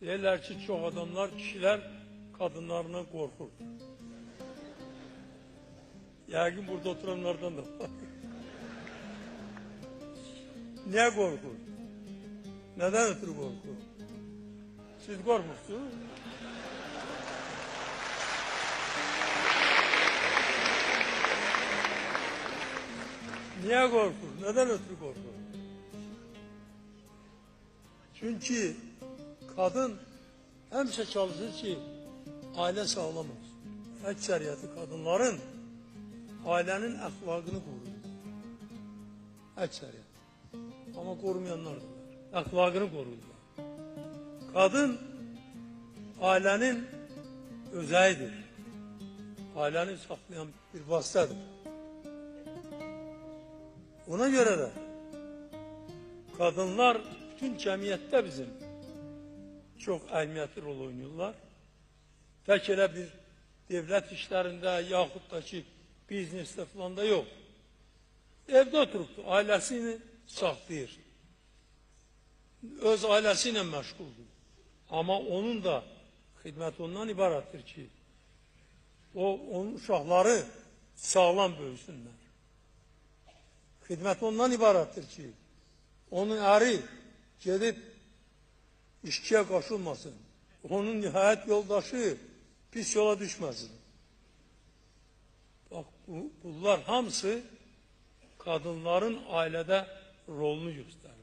Deyirlər ki, çox adamlar, kişilər qadınlarından qorxur. Yəqin burada oturanlardan da var. Niyə qorxur? Nədən ötürü qorxur? Siz qorxmursunuz? Niye korkur? Neden ötürü korkur? Çünkü kadın hemşe çalışır ki aile sağlam olsun. Ekseriyeti kadınların ailenin ahlakını korur. Ekseriyet. Ama korumayanlar da var. Ahlakını korurlar. Kadın ailenin özeyidir. Aileni saklayan bir vasıtadır. Ona göre de kadınlar bütün cemiyette bizim çox əhəmiyyətli rol oynayırlar. Tək elə bir devlət işlərində yaxud da ki, biznesdə filan da yox. Evdə oturubdur, ailəsi ilə saxlayır. Öz ailəsi ilə məşğuldur. Amma onun da xidməti ondan ibarətdir ki, o, onun uşaqları sağlam böyüsünlər. Xidməti ondan ibarətdir ki, onun əri gedib işkiye koşulmasın. Onun nihayet yoldaşı pis yola düşmesin. Bak bu, bunlar hamısı kadınların ailede rolunu gösterir.